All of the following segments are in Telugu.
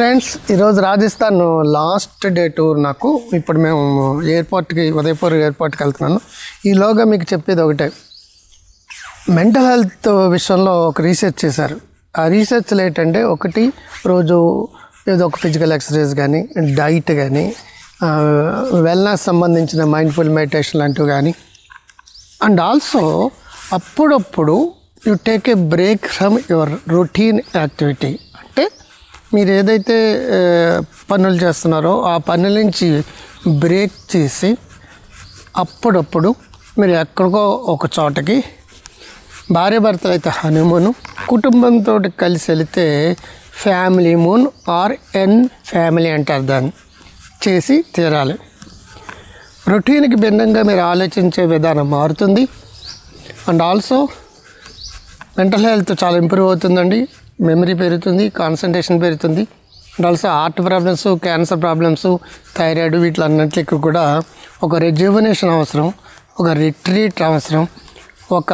ఫ్రెండ్స్ ఈరోజు రాజస్థాన్ లాస్ట్ డే టూర్ నాకు. ఇప్పుడు మేము ఎయిర్పోర్ట్కి ఉదయపూర్ ఎయిర్పోర్ట్కి వెళ్తున్నాను. ఈలోగా మీకు చెప్పేది ఒకటే. మెంటల్ హెల్త్ విషయంలో ఒక రీసెర్చ్ చేశారు. ఆ రీసెర్చ్లు ఏంటంటే ఒకటి రోజు ఏదో ఒక ఫిజికల్ ఎక్సర్సైజ్ కానీ డైట్ కానీ వెల్నెస్ సంబంధించిన మైండ్ఫుల్ మెడిటేషన్ లాంటివి కానీ. అండ్ ఆల్సో అప్పుడప్పుడు you take a break from your routine activity. మీరు ఏదైతే పనులు చేస్తున్నారో ఆ పనుల నుంచి బ్రేక్ చేసి అప్పుడప్పుడు మీరు ఎక్కడికో ఒక చోటకి భార్య భర్తలు అయితే హనుమూన్ కుటుంబంతో కలిసి వెళితే ఫ్యామిలీ మూన్ ఆర్ ఎన్ ఫ్యామిలీ అంటారు దాన్ని చేసి తీరాలి. రొటీన్కి భిన్నంగా మీరు ఆలోచించే విధానం మారుతుంది. అండ్ ఆల్సో మెంటల్ హెల్త్ చాలా ఇంప్రూవ్ అవుతుందండి. మెమరీ పెరుగుతుంది కాన్సన్ట్రేషన్ పెరుగుతుంది. And also heart problems cancer problems thyroid వీటిలన్నింటికి కూడా ఒక రెజ్యువనేషన్ అవసరం ఒక రిట్రీట్ అవసరం ఒక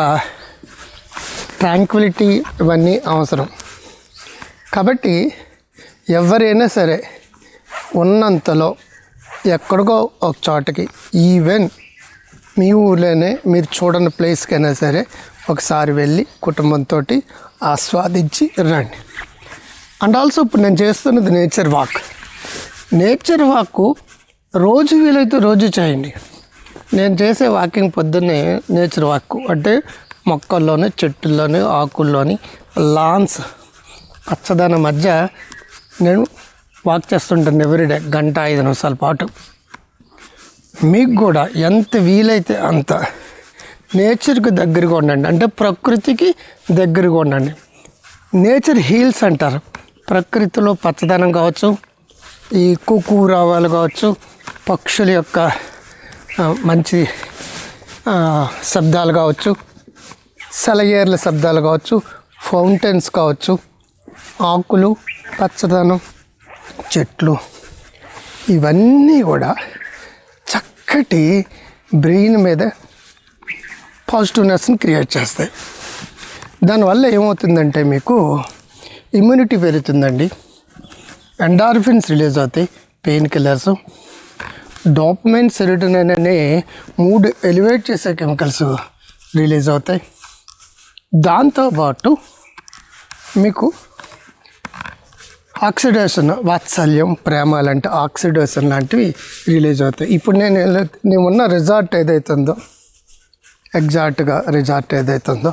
ట్రాంక్విలిటీ ఇవన్నీ అవసరం. కాబట్టి ఎవరైనా సరే ఉన్నంతలో ఎక్కడికో ఒక చోటకి ఈవెన్ మీ ఊర్లోనే మీరు చూడని ప్లేస్కైనా సరే ఒకసారి వెళ్ళి కుటుంబంతో ఆస్వాదించి రండి. అండ్ ఆల్సో ఇప్పుడు నేను చేస్తున్నది నేచర్ వాక్ నేచర్ వాక్ రోజు వీలైతే రోజు చేయండి. నేను చేసే వాకింగ్ పొద్దున్నే నేచర్ వాక్ అంటే మొక్కల్లోని చెట్టుల్లోని ఆకుల్లోని లాన్స్ పచ్చదనం మధ్య నేను వాక్ చేస్తుంటాను ఎవ్రీడే గంట ఐదు నిమిషాల పాటు. మీకు కూడా ఎంత వీలైతే అంత నేచర్కి దగ్గరగా ఉండండి. అంటే ప్రకృతికి దగ్గరగా ఉండండి. నేచర్ హీల్స్ అంటారు. ప్రకృతిలో పచ్చదనం కావచ్చు ఈ కుకూరావాలు కావచ్చు పక్షుల యొక్క మంచి శబ్దాలు కావచ్చు సెలయేర్ల శబ్దాలు కావచ్చు ఫౌంటైన్స్ కావచ్చు ఆకులు పచ్చదనం చెట్లు ఇవన్నీ కూడా చక్కటి బ్రెయిన్ మీద పాజిటివ్నెస్ని క్రియేట్ చేస్తాయి. దానివల్ల ఏమవుతుందంటే మీకు ఇమ్యూనిటీ పెరుగుతుందండి. ఎండార్ఫిన్స్ రిలీజ్ అవుతాయి పెయిన్ కిల్లర్స్ డోపమైన్ సెరిటోనిన్ అనే మూడు ఎలివేట్ చేసే కెమికల్స్ రిలీజ్ అవుతాయి. దాంతోపాటు మీకు ఆక్సిడేషన్ వాత్సల్యం ప్రేమ లాంటి ఆక్సిడేషన్ లాంటివి రిలీజ్ అవుతాయి. ఇప్పుడు నేను నేను ఉన్న రిజార్ట్ ఏదైతుందో ఎగ్జాక్ట్గా రిజార్ట్ ఏదైతే ఉందో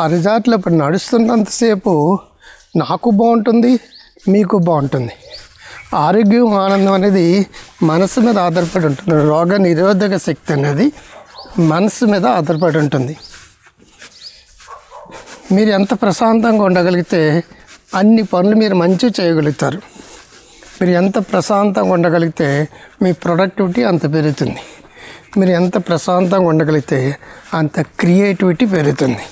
ఆ రిజార్ట్లో ఇప్పుడు నడుస్తున్నంతసేపు నాకు బాగుంటుంది మీకు బాగుంటుంది ఆరోగ్యం ఆనందం అనేది మనసు మీద ఆధారపడి ఉంటుంది. రోగ నిరోధక శక్తి అనేది మనసు మీద ఆధారపడి ఉంటుంది. మీరు ఎంత ప్రశాంతంగా ఉండగలిగితే అన్ని పనులు మీరు మంచి చేయగలుగుతారు. మీరు ఎంత ప్రశాంతంగా ఉండగలిగితే మీ ప్రొడక్టివిటీ అంత పెరుగుతుంది. మీరు ఎంత ప్రశాంతంగా ఉండగలిగితే అంత క్రియేటివిటీ పెరుగుతుంది.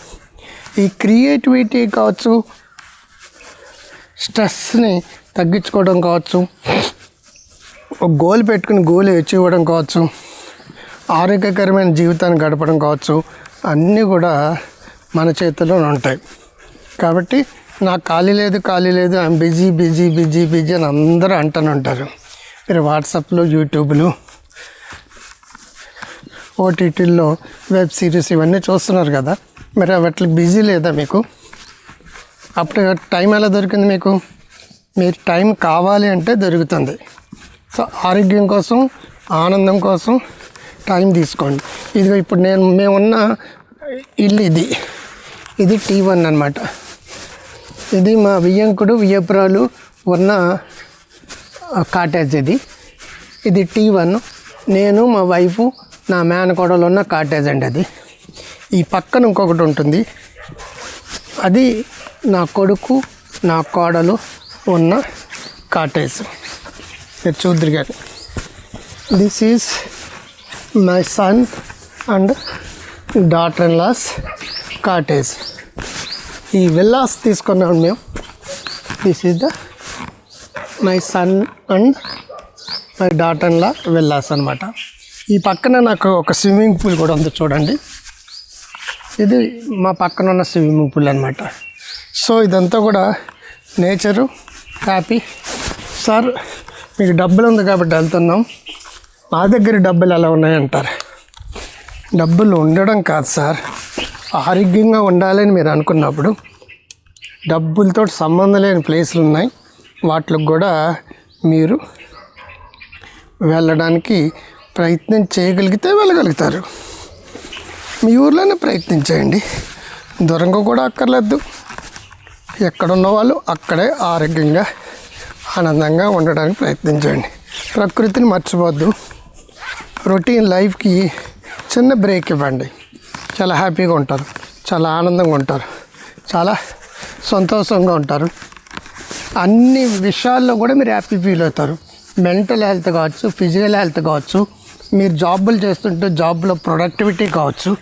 ఈ క్రియేటివిటీ కావచ్చు స్ట్రెస్ని తగ్గించుకోవడం కావచ్చు ఒక గోల్ పెట్టుకుని గోల్ అచీవ్ అవ్వడం కావచ్చు ఆరోగ్యకరమైన జీవితాన్ని గడపడం కావచ్చు అన్నీ కూడా మన చేతిలో ఉంటాయి. కాబట్టి నాకు ఖాళీ లేదు ఖాళీ లేదు I'm busy busy busy busy అని అందరూ అంటూనే ఉంటారు. మీరు వాట్సాప్లో యూట్యూబ్లో ఓటీటీల్లో వెబ్ సిరీస్ ఇవన్నీ చూస్తున్నారు కదా. మరి వాటికి బిజీ లేదా మీకు? అప్పుడు టైం ఎలా దొరికింది మీకు? మీరు టైం కావాలి అంటే దొరుకుతుంది. సో ఆరోగ్యం కోసం ఆనందం కోసం టైం తీసుకోండి. ఇది ఇప్పుడు నేను మేమున్న ఇల్లు ఇది. ఇది టీ వన్ అనమాట ఇది మా వియ్యంకుడు వియ్యపురాలు ఉన్న కాటేజ్ ఇది. ఇది టీ వన్. నేను మా వైఫ్ నా మేనకోడలో ఉన్న కాటేజ్ అండి అది. ఈ పక్కన ఇంకొకటి ఉంటుంది. అది నా కొడుకు నా కోడలు ఉన్న కాటేజ్ మీరు చూద్దరు కానీ. This is my son and daughter in laws cottage ఈ విల్లాస్ తీసుకున్నాం మేము. This is the my son and my daughter in law villas అనమాట ఈ పక్కన నాకు ఒక స్విమ్మింగ్ పూల్ కూడా ఉంది చూడండి. ఇది మా పక్కన ఉన్న స్విమ్మింగ్ పూల్ అనమాట సో ఇదంతా కూడా నేచరు హ్యాపీ. సార్ మీకు డబ్బులు ఉంది కాబట్టి వెళ్తున్నాం. మా దగ్గర డబ్బులు ఎలా ఉన్నాయంటారు? డబ్బులు ఉండడం కాదు సార్. ఆరోగ్యంగా ఉండాలని మీరు అనుకున్నప్పుడు డబ్బులతో సంబంధం లేని ప్లేసులు ఉన్నాయి. వాటికి కూడా మీరు వెళ్ళడానికి ప్రయత్నం చేయగలిగితే వెళ్ళగలుగుతారు. మీ ఊర్లోనే ప్రయత్నించేయండి దూరంగా కూడా అక్కర్లేదు. ఎక్కడున్న వాళ్ళు అక్కడే ఆరోగ్యంగా ఆనందంగా ఉండడానికి ప్రయత్నించండి ప్రకృతిని మర్చిపోద్దు. రొటీన్ లైఫ్కి చిన్న బ్రేక్ ఇవ్వండి. చాలా హ్యాపీగా ఉంటారు. చాలా ఆనందంగా ఉంటారు. చాలా సంతోషంగా ఉంటారు. అన్ని విషయాల్లో కూడా మీరు హ్యాపీ ఫీల్ అవుతారు. మెంటల్ హెల్త్ కావచ్చు ఫిజికల్ హెల్త్ కావచ్చు. మీరు జాబులు చేస్తుంటే జాబ్లో ప్రొడక్టివిటీ కావచ్చు.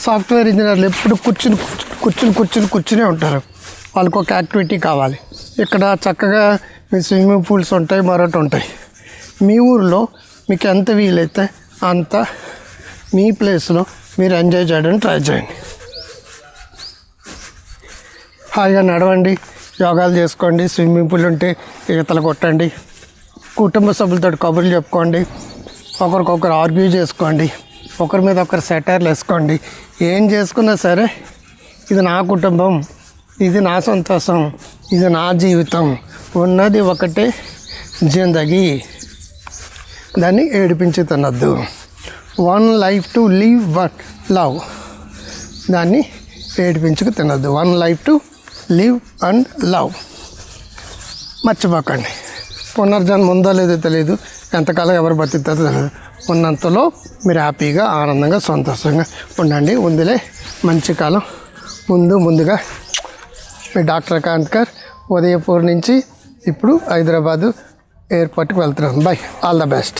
సాఫ్ట్వేర్ ఇంజనీర్లు ఎప్పుడు కూర్చుని కూర్చుని కూర్చుని కూర్చునే ఉంటారు. వాళ్ళకి ఒక యాక్టివిటీ కావాలి. ఇక్కడ చక్కగా మీ స్విమ్మింగ్ పూల్స్ ఉంటాయి మరొకటి ఉంటాయి. మీ ఊరిలో మీకు ఎంత వీలైతే అంత మీ ప్లేస్లో మీరు ఎంజాయ్ చేయడానికి ట్రై చేయండి. హాయిగా నడవండి యోగాలు చేసుకోండి స్విమ్మింగ్ పూల్ ఉంటే ఈతలు కొట్టండి. కుటుంబ సభ్యులతో కబుర్లు చెప్పుకోండి. ఒకరికొకరు ఆర్గ్యూ చేసుకోండి. ఒకరి మీద ఒకరు సెటైర్లు వేసుకోండి. ఏం చేసుకున్నా సరే ఇది నా కుటుంబం ఇది నా సంతోషం ఇది నా జీవితం. ఉన్నది ఒకటే జిందగీ. దాన్ని ఏడిపించి తినద్దు. One life to leave one love. దాన్ని ఏడిపించుకు తినద్దు. One life to live and love. మర్చిపోకండి. పునర్జన్మ ఉందో లేదో తెలియదు ఎంతకాలం ఎవరు బతుకుతారో తెలియదు ఉన్నంతలో మీరు హ్యాపీగా ఆనందంగా సంతోషంగా ఉండండి. ఉందిలే మంచి కాలం. ముందు ముందుగా మీ డాక్టర్ కాంత్కర్ ఉదయపూర్ నుంచి ఇప్పుడు హైదరాబాదు ఎయిర్పోర్ట్కి వెళ్తున్నాం. బై. All the best.